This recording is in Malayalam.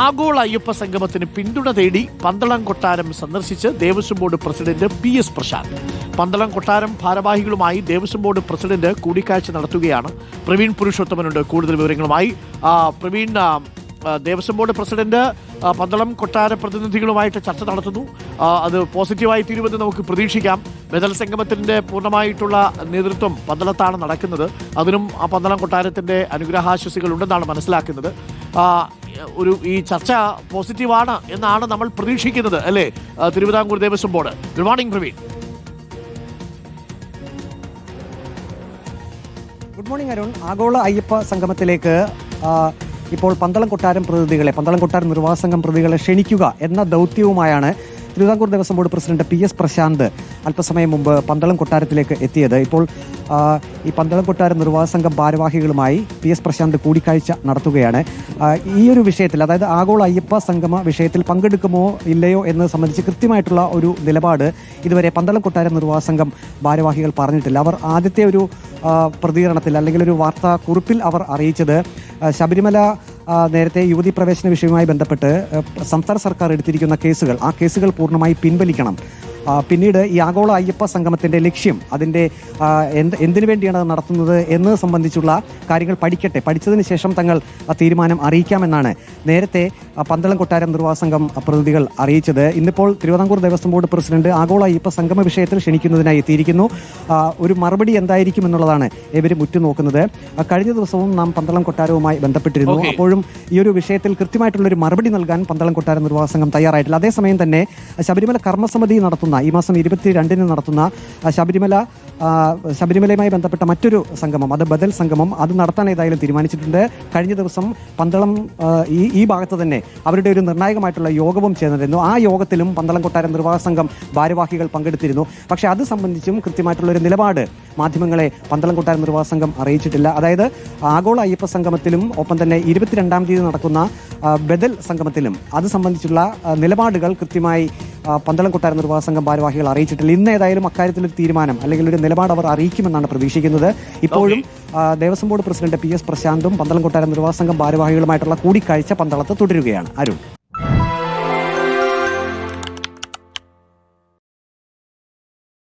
ആഗോള അയ്യപ്പ സംഗമത്തിന് പിന്തുണ തേടി പന്തളം കൊട്ടാരം സന്ദർശിച്ച് Devaswom board president P S Prasanth. Pandalam കൊട്ടാരം ഭാരവാഹികളുമായി ദേവസ്വം ബോർഡ് പ്രസിഡന്റ് കൂടിക്കാഴ്ച നടത്തുകയാണ്. പ്രവീൺ പുരുഷോത്തമനുണ്ട്. കൂടുതൽ വിവരങ്ങളുമായി പ്രവീൺ ദേവസ്വം ബോർഡ് പ്രസിഡന്റ് പന്തളം കൊട്ടാര പ്രതിനിധികളുമായിട്ട് ചർച്ച നടത്തുന്നു. അത് പോസിറ്റീവായി തീരുമെന്ന് നമുക്ക് പ്രതീക്ഷിക്കാം. ബദൽ സംഗമത്തിന്റെ പൂർണമായിട്ടുള്ള നേതൃത്വം പന്തളത്താണ് നടക്കുന്നത്. അതിനും ആ പന്തളം കൊട്ടാരത്തിന്റെ അനുഗ്രഹാശസ്സുകൾ ഉണ്ടെന്നാണ് മനസ്സിലാക്കുന്നത്. ഒരു ഈ ചർച്ച പോസിറ്റീവാണ് എന്നാണ് നമ്മൾ പ്രതീക്ഷിക്കുന്നത് അല്ലേ? Travancore Devaswom board. Good morning Praveen. Good morning Arun. ആഗോള അയ്യപ്പ സംഗമത്തിലേക്ക് ഇപ്പോൾ പന്തളം കൊട്ടാരം പ്രതിനിധികളെ പന്തളം കൊട്ടാരം നിർവാഹ സംഘം പ്രതികളെ ക്ഷണിക്കുക എന്ന ദൗത്യവുമായാണ് Travancore Devaswom board president P S Prasanth അല്പസമയം മുമ്പ് പന്തളം കൊട്ടാരത്തിലേക്ക് എത്തിയത്. ഇപ്പോൾ ഈ പന്തളം കൊട്ടാരം നിർവാഹ സംഘം ഭാരവാഹികളുമായി പി എസ് പ്രശാന്ത് കൂടിക്കാഴ്ച നടത്തുകയാണ്. ഈ ഒരു വിഷയത്തിൽ അതായത് ആഗോള അയ്യപ്പ സംഗമ വിഷയത്തിൽ പങ്കെടുക്കുമോ ഇല്ലയോ എന്ന് സംബന്ധിച്ച് കൃത്യമായിട്ടുള്ള ഒരു നിലപാട് ഇതുവരെ പന്തളം കൊട്ടാരം നിർവാഹ സംഘം ഭാരവാഹികൾ പറഞ്ഞിട്ടില്ല. അവർ ആദ്യത്തെ ഒരു പ്രതികരണത്തിൽ അല്ലെങ്കിൽ ഒരു വാർത്താ കുറിപ്പിൽ അവർ അറിയിച്ചത് ശബരിമല നേരത്തെ യുവതി പ്രവേശന വിഷയവുമായി ബന്ധപ്പെട്ട് സംസ്ഥാന സർക്കാർ എടുത്തിരിക്കുന്ന കേസുകൾ ആ കേസുകൾ പൂർണമായി പിൻവലിക്കണം. പിന്നീട് ഈ ആഗോള അയ്യപ്പ സംഗമത്തിന്റെ ലക്ഷ്യം അതിന്റെ ആ, എന്ത് എന്തിനു വേണ്ടിയാണ് അത് നടത്തുന്നത് എന്ന് സംബന്ധിച്ചുള്ള കാര്യങ്ങൾ പഠിക്കട്ടെ. പഠിച്ചതിന് ശേഷം തങ്ങൾ ആ തീരുമാനം അറിയിക്കാമെന്നാണ് നേരത്തെ പന്തളം കൊട്ടാരം നിർവാഹ സംഘം പ്രതിനിധികൾ അറിയിച്ചത്. ഇന്നിപ്പോൾ തിരുവിതാംകൂർ ദേവസ്വം ബോർഡ് പ്രസിഡന്റ് ആഗോള അയ്യപ്പ സംഗമ വിഷയത്തിൽ ക്ഷണിക്കുന്നതിനായി എത്തിയിരിക്കുന്നു. ഒരു മറുപടി എന്തായിരിക്കും എന്നുള്ളതാണ് ഇവരും ഉറ്റുനോക്കുന്നത്. കഴിഞ്ഞ ദിവസവും നാം പന്തളം കൊട്ടാരവുമായി ബന്ധപ്പെട്ടിരുന്നു. അപ്പോഴും ഈ ഒരു വിഷയത്തിൽ കൃത്യമായിട്ടുള്ള ഒരു മറുപടി നൽകാൻ പന്തളം കൊട്ടാരം നിർവാഹ സംഘം തയ്യാറായിട്ടില്ല. അതേസമയം തന്നെ ശബരിമല കർമ്മസമിതി നടത്തുന്ന. ഈ മാസം ഇരുപത്തിരണ്ടിന് നടത്തുന്ന ശബരിമല ശബരിമലയുമായി ബന്ധപ്പെട്ട മറ്റൊരു സംഗമം അത് ബദൽ സംഗമം അത് നടത്താൻ ഏതായാലും തീരുമാനിച്ചിട്ടുണ്ട്. കഴിഞ്ഞ ദിവസം പന്തളം ഈ ഈ ഭാഗത്ത് തന്നെ അവരുടെ ഒരു നിർണായകമായിട്ടുള്ള യോഗവും ചേർന്നിരുന്നു. ആ യോഗത്തിലും പന്തളം കൊട്ടാര നിർവാഹക സംഘം ഭാരവാഹികൾ പങ്കെടുത്തിരുന്നു. പക്ഷേ അത് സംബന്ധിച്ചും കൃത്യമായിട്ടുള്ള ഒരു നിലപാട് മാധ്യമങ്ങളെ പന്തളം കൊട്ടാര നിർവാഹക സംഘം അറിയിച്ചിട്ടില്ല. അതായത് ആഗോള അയ്യപ്പ സംഗമത്തിലും ഒപ്പം തന്നെ ഇരുപത്തിരണ്ടാം തീയതി നടക്കുന്ന ബദൽ സംഗമത്തിലും അത് സംബന്ധിച്ചുള്ള നിലപാടുകൾ കൃത്യമായി പന്തളം കൊട്ടാരം നിർവാഹക സംഘം ഭാരവാഹികൾ അറിയിച്ചിട്ടില്ല. ഇന്ന് ഏതായാലും അക്കാര്യത്തിൽ ഒരു തീരുമാനം അല്ലെങ്കിൽ ഒരു നിലപാട് അവർ അറിയിക്കുമെന്നാണ് പ്രതീക്ഷിക്കുന്നത്. ഇപ്പോഴും Devaswom board president P S പ്രശാന്തും Pandalam കൊട്ടാരം നിർവാഹക സംഘം ഭാരവാഹികളുമായിട്ടുള്ള കൂടിക്കാഴ്ച പന്തളത്ത് തുടരുകയാണ്. അരുൺ.